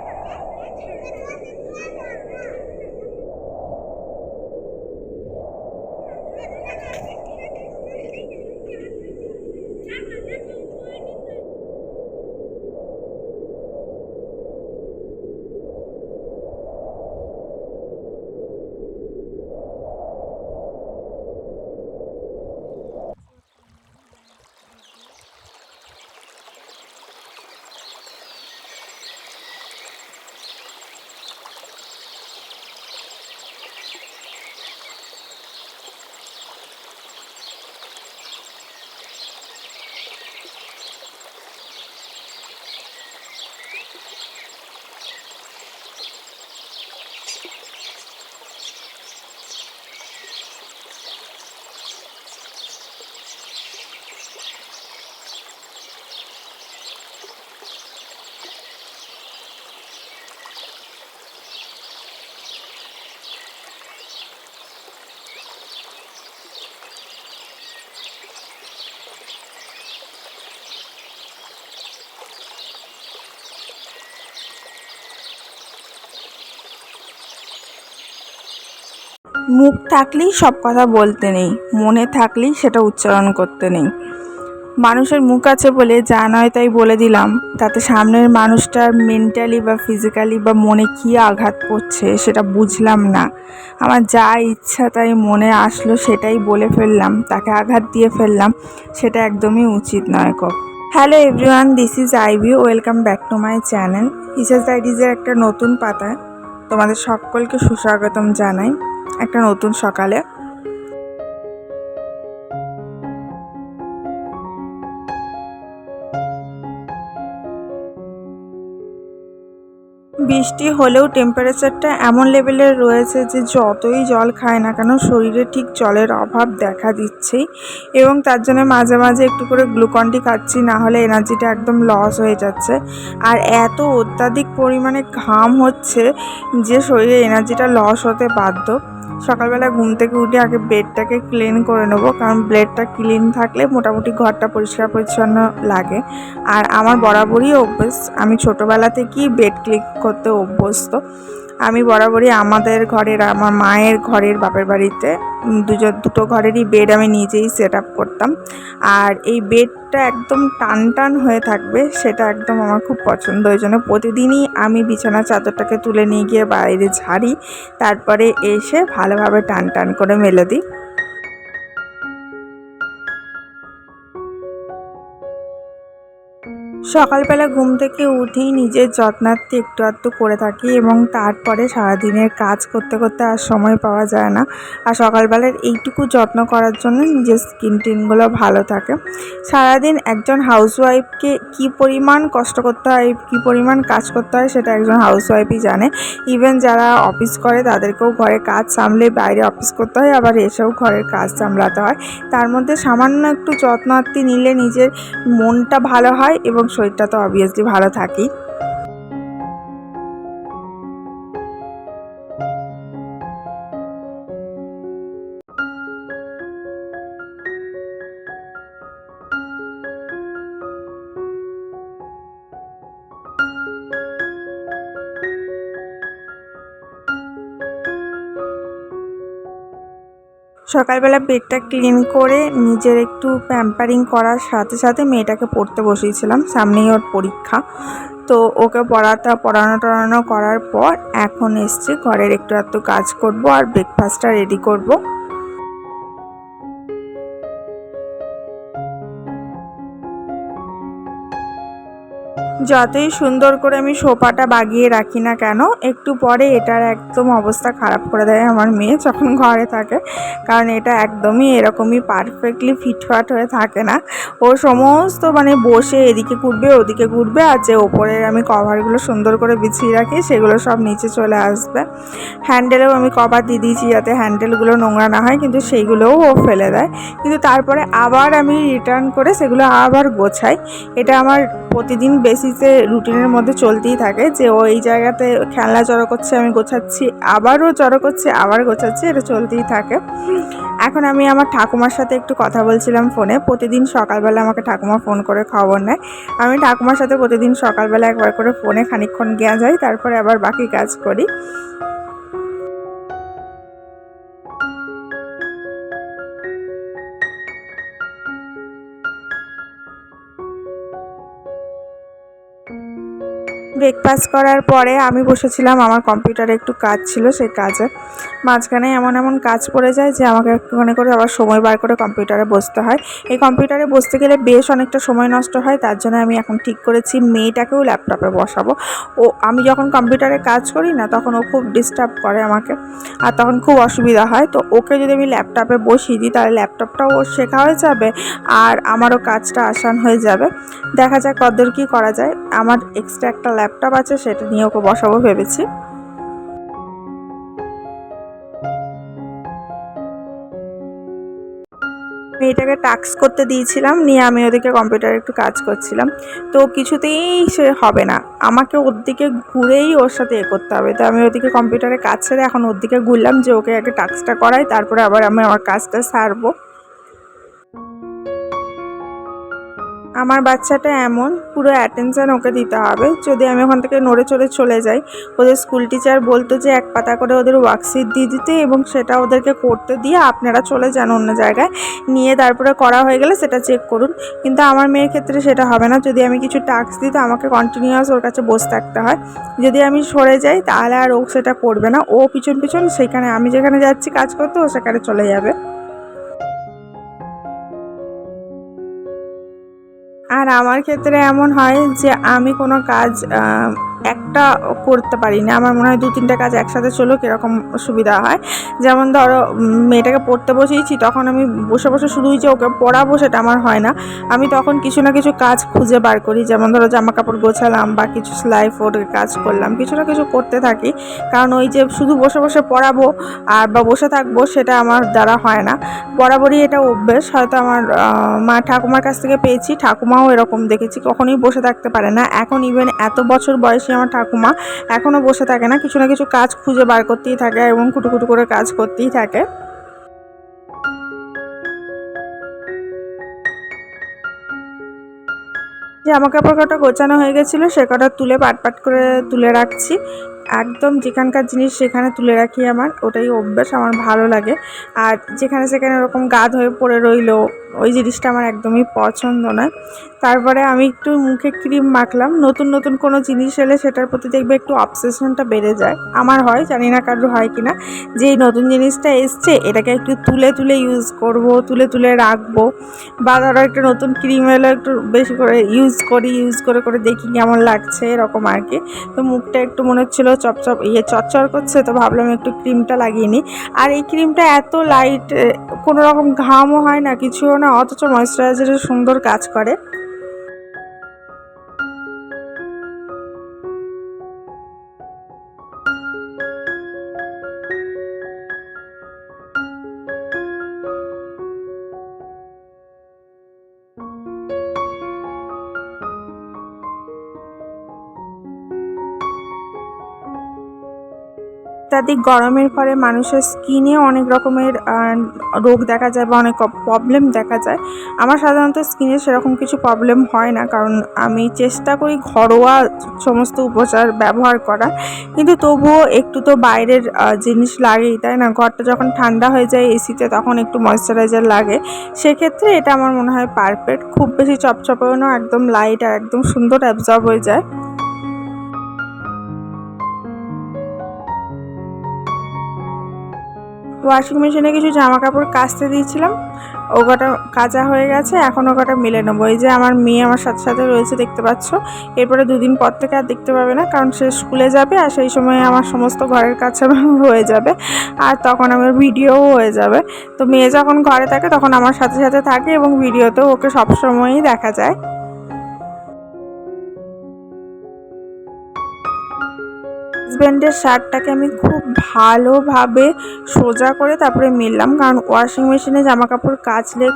别别抢我的桌子，桌子呢？মুখ থাকলেই সব কথা বলতে নেই, মনে থাকলেই সেটা উচ্চারণ করতে নেই। মানুষের মুখ আছে বলে যা নয় তাই বলে দিলাম, তাতে সামনের মানুষটার মেন্টালি বা ফিজিক্যালি বা মনে কী আঘাত পড়ছে সেটা বুঝলাম না। আমার যা ইচ্ছা তাই মনে আসলো সেটাই বলে ফেললাম, তাকে আঘাত দিয়ে ফেললাম, সেটা একদমই উচিত নয় cock hello everyone this is Ivy welcome back to my channel হিসাস ডাইডিজের একটা নতুন পাতা তোমাদের সকলকে সুস্বাগতম জানাই। একটা নতুন সকালে। বৃষ্টি হলেও টেম্পারেচারটা এমন লেভেলের রয়েছে যে যতই জল খায় না কেন শরীরে ঠিক জলের অভাব দেখা দিচ্ছেই এবং তার জন্য মাঝে মাঝে একটু করে গ্লুকন্ডি খাচ্ছি, না হলে এনার্জিটা একদম লস হয়ে যাচ্ছে। আর এত অত্যাধিক পরিমাণে ঘাম হচ্ছে যে শরীরে এনার্জিটা লস হতে বাধ্য। সকালবেলা ঘুম থেকে উঠে আগে বেডটাকে ক্লিন করে নেব, কারণ বেডটা ক্লিন থাকলে মোটামুটি ঘরটা পরিষ্কার পরিচ্ছন্ন লাগে। আর আমার বরাবরই অভ্যেস, আমি ছোটোবেলা থেকেই বেড ক্লিক করতে অভ্যস্ত। আমি বরাবরই আমাদের ঘরের, আমার মায়ের ঘরের বাপের বাড়িতে দুজ দুজন দুটো ঘরেরই বেড আমি নিজেই সেট আপ করতাম। আর এই বেডটা একদম টান টান হয়ে থাকবে, সেটা একদম আমার খুব পছন্দ। ওই জন্য প্রতিদিনই আমি বিছানা চাদরটাকে তুলে নিয়ে গিয়ে বাইরে ঝাড়ি, তারপরে এসে ভালোভাবে টান টান করে মেলে দিই। সকালবেলা ঘুম থেকে উঠেই নিজের যত্নার্থে একটু আধটু করে থাকি এবং তারপরে সারাদিনের কাজ করতে করতে আর সময় পাওয়া যায় না। আর সকালবেলার এইটুকু যত্ন করার জন্য নিজের স্কিন টিনগুলো ভালো থাকে। সারাদিন একজন হাউসওয়াইফকে কী পরিমাণ কষ্ট করতে হয়, কী পরিমাণ কাজ করতে হয় সেটা একজন হাউসওয়াইফই জানে। ইভেন যারা অফিস করে তাদেরকেও ঘরে কাজ সামলে বাইরে অফিস করতে হয়, আবার এসেও ঘরের কাজ সামলাতে হয়। তার মধ্যে সামান্য একটু যত্নার্থী নিলে নিজের মনটা ভালো হয় এবং শরীরটা তো অবভিয়াসলি ভালো থাকেই। সকালবেলা বেডটা ক্লিন করে নিজের একটু প্যাম্পারিং করার সাথে সাথে মেয়েটাকে পড়তে বসিয়েছিলাম। সামনেই ওর পরীক্ষা। তো ওকে পড়াটা, পড়ানো টড়ানো করার পর এখন এসছি, ঘরের একটু একটু কাজ করব আর ব্রেকফাস্টটা রেডি করব। যতই সুন্দর করে আমি সোফাটা বাগিয়ে রাখি না কেন, একটু পরে এটার একদম অবস্থা খারাপ করে দেয় আমার মেয়ে যখন ঘরে থাকে। কারণ এটা একদমই এরকমই পারফেক্টলি ফিটফাট হয়ে থাকে না। ও সমস্ত মানে বসে এদিকে ঘুরবে, ওদিকে ঘুরবে আর যে ওপরের আমি কভারগুলো সুন্দর করে বিছিয়ে রাখি, সেগুলো সব নিচে চলে আসবে। হ্যান্ডেলেও আমি কভার দিয়ে দিয়েছি যাতে হ্যান্ডেলগুলো নোংরা না হয়, কিন্তু সেইগুলোও ও ফেলে দেয়। কিন্তু তারপরে আবার আমি রিটার্ন করে সেগুলো আবার গোছাই। এটা আমার প্রতিদিন বেসিস বেসিসে রুটিনের মধ্যে চলতেই থাকে যে ও এই জায়গাতে খেলনা জড়ো করছে, আমি গোছাচ্ছি, আবারও জড়ো করছে, আবার গোছাচ্ছি, এটা চলতেই থাকে। এখন আমি আমার ঠাকুমার সাথে একটু কথা বলছিলাম ফোনে। প্রতিদিন সকালবেলা আমাকে ঠাকুমা ফোন করে খবর নেয়। আমি ঠাকুমার সাথে প্রতিদিন সকালবেলা একবার করে ফোনে খানিক্ষণ গিয়া যাই তারপরে আবার বাকি কাজ করি। ব্রেকফাস্ট করার পরে আমি বসেছিলাম, আমার কম্পিউটারে একটু কাজ ছিল সেই কাজে। মাঝখানে এমন এমন কাজ পড়ে যায় যে আমাকে একটুখানি করে আবার সময় বার করে কম্পিউটারে বসতে হয়। এই কম্পিউটারে বসতে গেলে বেশ অনেকটা সময় নষ্ট হয়, তার জন্য আমি এখন ঠিক করেছি মেয়েটাকেও ল্যাপটপে বসাবো। ও, আমি যখন কম্পিউটারে কাজ করি না, তখন ও খুব ডিস্টার্ব করে আমাকে, আর তখন খুব অসুবিধা হয়। তো ওকে যদি আমি ল্যাপটপে বসিয়ে দিই, তাহলে ল্যাপটপটাও ওর শেখা হয়ে যাবে, আর আমারও কাজটা আসান হয়ে যাবে। দেখা যাক কদ্দূর কী করা যায়। আমার এক্সট্রা একটা ল্যাপটপ আছে সেটা নিয়ে ওকে বসাবো ভেবেছি। মেয়েটাকে টাক্স করতে দিয়েছিলাম, নিয়ে আমি ওদিকে কম্পিউটারে একটু কাজ করছিলাম। তো কিছুতেই সে হবে না। আমাকে ওর দিকে ঘুরেই ওর সাথে এ করতে হবে। তো আমি ওদিকে কম্পিউটারে কাজ ছেড়ে এখন ওর দিকে ঘুরলাম যে ওকে আগে টাক্সটা করাই, তারপরে আবার আমি আমার কাজটা সারবো। আমার বাচ্চাটা এমন, পুরো অ্যাটেনশান ওকে দিতে হবে। যদি আমি ওখান থেকে নড়ে চড়ে চলে যাই, ওদের স্কুল টিচার বলতো যে এক পাতা করে ওদের ওয়ার্কশিট দিয়ে দিতে এবং সেটা ওদেরকে করতে দিয়ে আপনারা চলে যান অন্য জায়গায়। নিয়ে তারপরে করা হয়ে গেলে সেটা চেক করুন। কিন্তু আমার মেয়ের ক্ষেত্রে সেটা হবে না। যদি আমি কিছু টাস্ক দিই, তো আমাকে কন্টিনিউয়াস ওর কাছে বসে থাকতে হয়। যদি আমি সরে যাই, তাহলে আর ও সেটা করবে না। ও পিছন পিছন, সেখানে আমি যেখানে যাচ্ছি, কাজ করতে, ও সেখানে চলে যাবে। আর আমার ক্ষেত্রে এমন হয় যে আমি কোনো কাজ একটা করতে পারি না। আমার মনে হয় দু, তিনটা কাজ একসাথে চলো কীরকম সুবিধা হয়। যেমন ধরো মেয়েটাকে পড়তে বসিয়েছি, তখন আমি বসে বসে শুধুই যে ওকে পড়াবো সেটা আমার হয় না। আমি তখন কিছু না কিছু কাজ খুঁজে বার করি। যেমন ধরো জামা কাপড় গোছালাম বা কিছু সেলাই ফোর্ডের কাজ করলাম, কিছু না কিছু করতে থাকি। কারণ ওই যে শুধু বসে বসে পড়াবো আর বা বসে থাকব সেটা আমার দ্বারা হয় না। বরাবরই এটা অভ্যেস। হয়তো আমার মা ঠাকুমার কাছ থেকে পেয়েছি, ঠাকুমাও এরকম দেখেছি, কখনোই বসে থাকতে পারে না। এখন ইভেন এত বছর বয়সী আমার ঠাকুমা এখনও বসে থাকে না, কিছু না কিছু কাজ খুঁজে বার করতেই থাকে এবং কুটুকুটু করে কাজ করতেই থাকে। জামা কাপড় কটা গোছানো হয়ে গেছিল, সে কটা তুলে পাট পাট করে তুলে রাখছি। একদম যেখানকার জিনিস সেখানে তুলে রাখি আমার, ওটাই অভ্যাস, আমার ভালো লাগে। আর যেখানে সেখানে ওরকম গাদ হয়ে পড়ে রইল ওই জিনিসটা আমার একদমই পছন্দ নয়। তারপরে আমি একটু মুখে ক্রিম মাখলাম। নতুন নতুন কোনো জিনিস এলে সেটার প্রতি দেখবে একটু অবসেশনটা বেড়ে যায়। আমার হয়, জানি না কারোর হয় কি না যে এই নতুন জিনিসটা এসছে, এটাকে একটু তুলে তুলে ইউজ করব, তুলে তুলে রাখব। বা ধরো একটা নতুন ক্রিম এলো একটু বেশি করে ইউজ করি ইউজ করে করে দেখি কেমন লাগছে, এরকম আর কি। তো মুখটা একটু মনে হচ্ছিল চপচপ ইয়ে চচ্চর করছে, তো ভাবলাম একটু ক্রিমটা লাগিয়ে নিই। আর এই ক্রিমটা এত লাইট কোনো রকম ঘামও হয় না, কিছুও না অথচ ময়শ্চারাইজারের সুন্দর কাজ করে। অত্যাধিক গরমের ফলে মানুষের স্কিনে অনেক রকমের রোগ দেখা যায় বা অনেক প্রবলেম দেখা যায়। আমার সাধারণত স্কিনে সেরকম কিছু প্রবলেম হয় না, কারণ আমি চেষ্টা করি ঘরোয়া সমস্ত উপচার ব্যবহার করার কিন্তু তবুও একটু তো বাইরের জিনিস লাগেই, তাই না? ঘরটা যখন ঠান্ডা হয়ে যায় এসিতে তখন একটু ময়শ্চারাইজার লাগে। সেক্ষেত্রে এটা আমার মনে হয় পারফেক্ট খুব বেশি চপচপেও না, একদম লাইট আর একদম সুন্দর অ্যাবজর্ব হয়ে যায়। ওয়াশিং মেশিনে কিছু জামা কাপড় কাচতে দিয়েছিলাম। ও কটা কাচা হয়ে গেছে, এখন ও কটা মিলে নেব। এই যে আমার মেয়ে আমার সাথে সাথে রয়েছে, দেখতে পাচ্ছ? এরপরে দুদিন পর থেকে আর দেখতে পাবে না, কারণ সে স্কুলে যাবে আর সেই সময় আমার সমস্ত ঘরের কাছে হয়ে যাবে আর তখন আমার ভিডিওও হয়ে যাবে। তো মেয়ে যখন ঘরে থাকে তখন আমার সাথে সাথে থাকে এবং ভিডিওতেও ওকে সবসময়ই দেখা যায়। হাজব্যান্ডের শার্টটাকে আমি খুব ভালোভাবে সোজা করে তারপরে মিললাম। কারণ ওয়াশিং মেশিনে জামা কাপড় কাচলে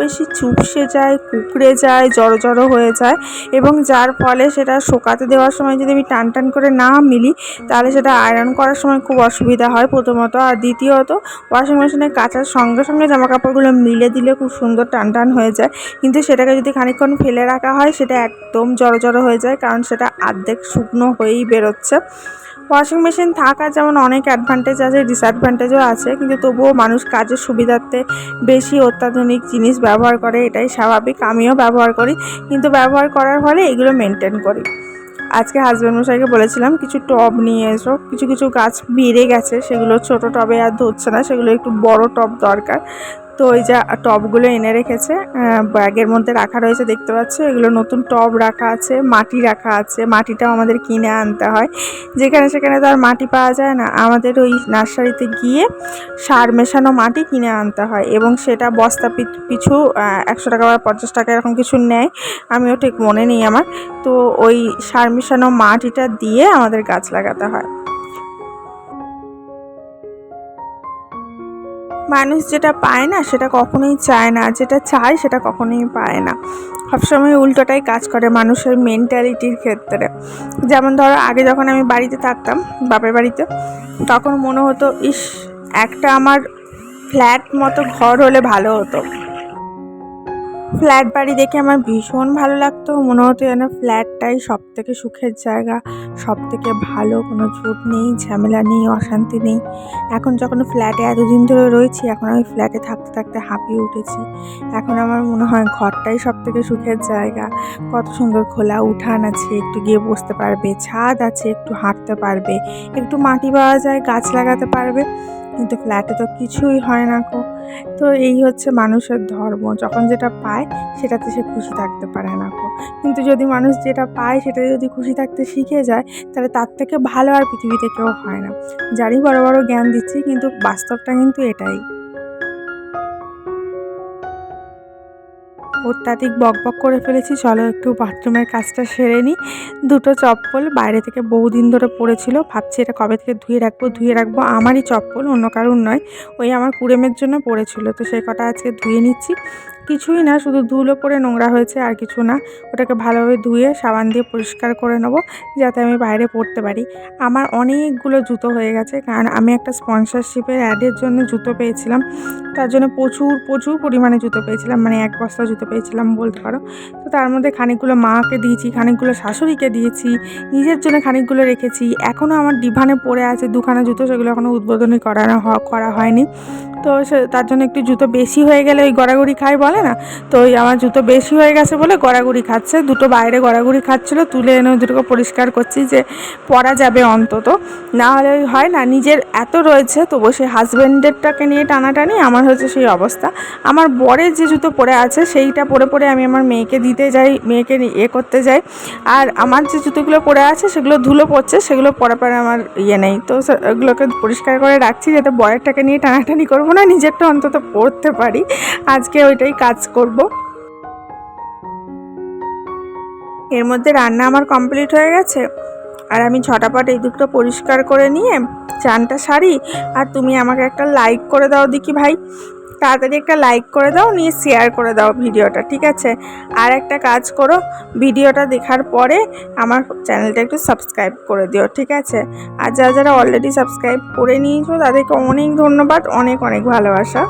বেশি চুপসে যায়, কুকড়ে যায় জড়ো জড়ো হয়ে যায় এবং যার ফলে সেটা শোকাতে দেওয়ার সময় যদি আমি টান টান করে না মিলি, তাহলে সেটা আয়রন করার সময় খুব অসুবিধা হয় প্রথমত। আর দ্বিতীয়ত, ওয়াশিং মেশিনে কাচার সঙ্গে সঙ্গে জামা কাপড়গুলো মিলে দিলে খুব সুন্দর টান টান হয়ে যায়। কিন্তু সেটাকে যদি খানিকক্ষণ ফেলে রাখা হয়, সেটা একদম জড়ো জড়ো হয়ে যায় কারণ সেটা আর্ধেক শুকনো হয়েই বেরোচ্ছে। ওয়াশিং মেশিন থাকার যেমন অনেক অ্যাডভান্টেজ আছে ডিসঅ্যাডভান্টেজও আছে, কিন্তু তবুও মানুষ কাজের সুবিধার্থে বেশি অত্যাধুনিক জিনিস ব্যবহার করে, এটাই স্বাভাবিক, আমিও ব্যবহার করি। কিন্তু ব্যবহার করার ফলে এগুলো মেনটেন করি। আজকে হাজব্যান্ড মশাইকে বলেছিলাম, কিছু টব নিয়ে এসো। কিছু কিছু গাছ বেড়ে গেছে, সেগুলো ছোট টবে আর ধরছে না, সেগুলো একটু বড় টব দরকার। তো ওই যে টবগুলো এনে রেখেছে ব্যাগের মধ্যে রাখা রয়েছে, দেখতে পাচ্ছ? এগুলো নতুন টব রাখা আছে, মাটি রাখা আছে, মাটিটাও আমাদের কিনে আনতে হয়। যেখানে সেখানে তো আর মাটি পাওয়া যায় না। আমাদের ওই নার্সারিতে গিয়ে সার মেশানো মাটি কিনে আনতে হয় এবং সেটা বস্তা পিছু একশো টাকা বা পঞ্চাশ টাকা এরকম কিছু নেয়। আমিও ঠিক মনে নেই আমার। তো ওই সার মেশানো মাটিটা দিয়ে আমাদের গাছ লাগাতে হয়। মানুষ যেটা পায় না, সেটা কখনোই চায় না। যেটা চায়, সেটা কখনোই পায় না। সবসময় উল্টোটাই কাজ করে মানুষের মেন্টালিটির ক্ষেত্রে। যেমন ধরো, আগে যখন আমি বাড়িতে থাকতাম, বাপের বাড়িতে, তখন মনে হতো, ইস, একটা আমার ফ্ল্যাট মতো ঘর হলে ভালো হতো। ফ্ল্যাট বাড়ি দেখে আমার ভীষণ ভালো লাগতো। মনে হতো যেন ফ্ল্যাটটাই সব থেকে সুখের জায়গা সব থেকে ভালো, কোনো ঝুট নেই, ঝামেলা নেই, অশান্তি নেই। এখন যখন ফ্ল্যাটে এতদিন ধরে রয়েছি, এখন আমি ফ্ল্যাটে থাকতে থাকতে হাঁপিয়ে উঠেছি। এখন আমার মনে হয় ঘরটাই সব থেকে সুখের জায়গা। কত সুন্দর খোলা উঠান আছে, একটু গিয়ে বসতে পারবে, ছাদ আছে, একটু হাঁটতে পারবে, একটু মাটি পাওয়া যায়, গাছ লাগাতে পারবে। কিন্তু ফ্ল্যাটে তো কিছুই হয় না কো তো এই হচ্ছে মানুষের ধর্ম। যখন যেটা পায়, সেটাতে সে খুশি থাকতে পারে না কিন্তু যদি মানুষ যেটা পায়, সেটা যদি খুশি থাকতে শিখে যায়, তাহলে তার থেকে ভালো আর পৃথিবীতে কেউ হয় না। জানি বড় বড় জ্ঞান দিচ্ছি, কিন্তু বাস্তবটা কিন্তু এটাই। অত্যাধিক বকবক করে ফেলেছি, চলো একটু বাথরুমের কাজটা সেরে নিই দুটো চপ্পল, বাইরে থেকে বহুদিন ধরে পড়েছিল, ভাবছি এটা কবে থেকে ধুয়ে রাখব ধুয়ে রাখব আমারই চপ্পল, অন্য কারুর নয়। ওই আমার কুড়েমের জন্য পড়েছিল, তো সেই কটা আজকে ধুয়ে নিচ্ছি। কিছুই না, শুধু ধুলো পরে নোংরা হয়েছে আর কিছু না। ওটাকে ভালোভাবে ধুয়ে সাবান দিয়ে পরিষ্কার করে নেব, যাতে আমি বাইরে পড়তে পারি। আমার অনেকগুলো জুতো হয়ে গেছে, কারণ আমি একটা স্পন্সরশিপের অ্যাডের জন্য জুতো পেয়েছিলাম। তার জন্য প্রচুর প্রচুর পরিমাণে জুতো পেয়েছিলাম মানে এক বস্তা জুতো পেয়েছিলাম বলতে পারো। তো তার মধ্যে খানিকগুলো মাকে দিয়েছি, খানিকগুলো শাশুড়িকে দিয়েছি, নিজের জন্য খানিকগুলো রেখেছি। এখনও আমার ডিভানে পড়ে আছে, দুখানা জুতো, সেগুলো এখনও উদ্বোধনী করানো করা হয়নি। তো তার জন্য একটু জুতো বেশি হয়ে গেলে ওই গড়াগড়ি খাই বলে। না? তো ওই আমার জুতো বেশি হয়ে গেছে বলে গড়াগড়ি খাচ্ছে। দুটো বাইরে গড়াগড়ি খাচ্ছিলো, তুলে এনে দুটোকে পরিষ্কার করছি যে পরা যাবে অন্তত। না হলে হয় না, নিজের এত রয়েছে তবু সেই হাজব্যান্ডেরটাকে নিয়ে টানাটানি আমার হচ্ছে সেই অবস্থা। আমার বরের যে জুতো পরে আছে, সেইটা পরে পরে আমি আমার মেয়েকে দিতে যাই, মেয়েকে ইয়ে করতে যাই। আর আমার যে জুতোগুলো পরে আছে, সেগুলো ধুলো পড়ছে, সেগুলো পরে পরে আমার ইয়ে নেই। তো ওগুলোকে পরিষ্কার করে রাখছি, যাতে বরেরটাকে নিয়ে টানাটানি করব না, নিজেরটা অন্তত পড়তে পারি। আজকে ওইটাই কাজ করব। এর মধ্যে রান্না আমার কমপ্লিট হয়ে গেছে। আর আমি ছটাপট এই দুটো পরিষ্কার করে নিয়ে চানটা সারি, আর তুমি আমাকে একটা লাইক করে দাও দেখি ভাই। তাড়াতাড়ি একটা লাইক করে দাও, নিয়ে শেয়ার করে দাও ভিডিওটা, ঠিক আছে? আর একটা কাজ করো, ভিডিওটা দেখার পরে আমার চ্যানেলটা একটু সাবস্ক্রাইব করে দিও, ঠিক আছে? আর যারা যারা অলরেডি সাবস্ক্রাইব করে নিয়েছো, তাদেরকে অনেক ধন্যবাদ, অনেক অনেক ভালোবাসা।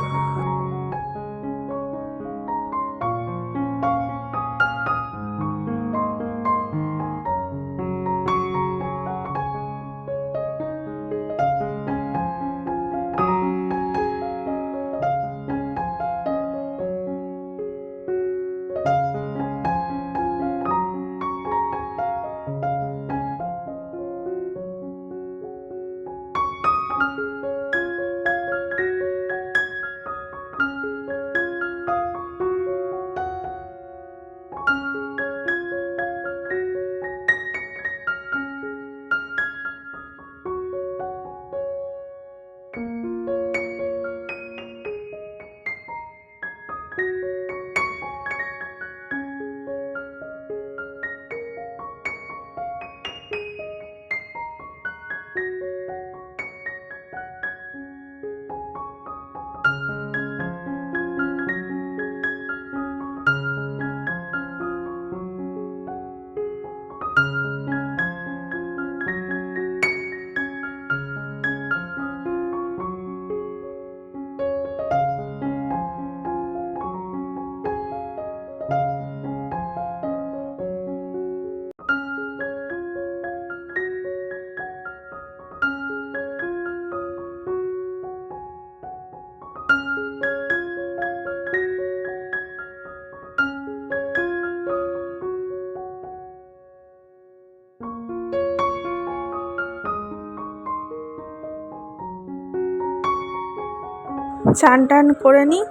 চান টান করে নিই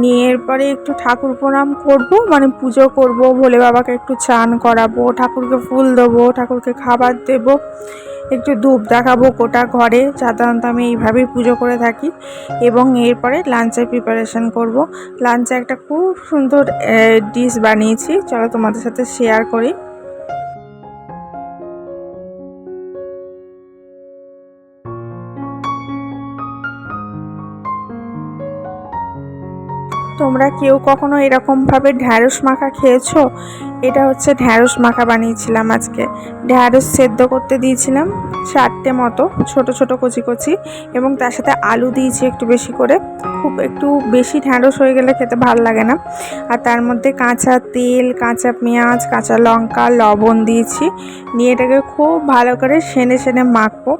নিয়ে এরপরে একটু ঠাকুর প্রণাম করব মানে পুজো করব, ভোলে বাবাকে একটু চান করাবো, ঠাকুরকে ফুল দেবো, ঠাকুরকে খাবার দেবো, একটু ধূপ দেখাবো গোটা ঘরে। সাধারণত আমি এইভাবেই পুজো করে থাকি এবং এরপরে লাঞ্চের প্রিপারেশন করব। লাঞ্চে একটা খুব সুন্দর ডিশ বানিয়েছি। চলো তোমাদের সাথে শেয়ার করি। তোমরা কেউ কখনো এরকমভাবে ঢ্যাঁড়স মাখা খেয়েছো? এটা হচ্ছে ঢ্যাঁড়স মাখা বানিয়েছিলাম আজকে। ঢ্যাঁড়স সেদ্ধ করতে দিয়েছিলাম চারটে মতো, ছোট ছোট কচি কচি, এবং তার সাথে আলু দিয়েছি একটু বেশি করে। খুব একটু বেশি ঢ্যাঁড়স হয়ে গেলে খেতে ভালো লাগে না। আর তার মধ্যে কাঁচা তেল, কাঁচা পেঁয়াজ, কাঁচা লঙ্কা, লবণ দিয়েছি। নিয়ে এটাকে খুব ভালো করে সেনে সেনে মাখবো।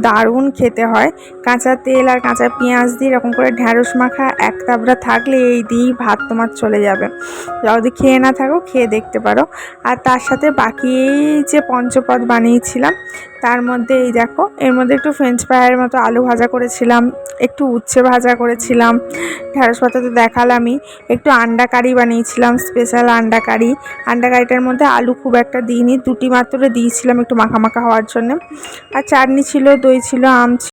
দারুণ খেতে হয়। কাঁচা তেল আর কাঁচা পেঁয়াজ দিয়ে এরকম করে ঢ্যাঁড়স মাখা এক তাবড়া থাকলে এই দিয়েই ভাত তোমার চলে যাবে। যদি খেয়ে না থাকো, খেয়ে দেখতে পারো। আর তার সাথে বাকি যে পঞ্চপদ বানিয়েছিলাম, তার মধ্যে এই দেখো, এর মধ্যে একটু ফ্রেঞ্চ ফ্রাইয়ের মতো আলু ভাজা করেছিলাম, একটু উচ্ছে ভাজা করেছিলাম ঢ্যাঁড়স পাতা তো দেখালামই, একটু আন্ডা কারি বানিয়েছিলাম স্পেশাল আন্ডা কারি। আন্ডা কারিটার মধ্যে আলু খুব একটা দিইনি, দুটি মাত্র দিয়েছিলাম একটু মাখা মাখা হওয়ার জন্য। আর চাটনি ছিল, দই ছিল, আম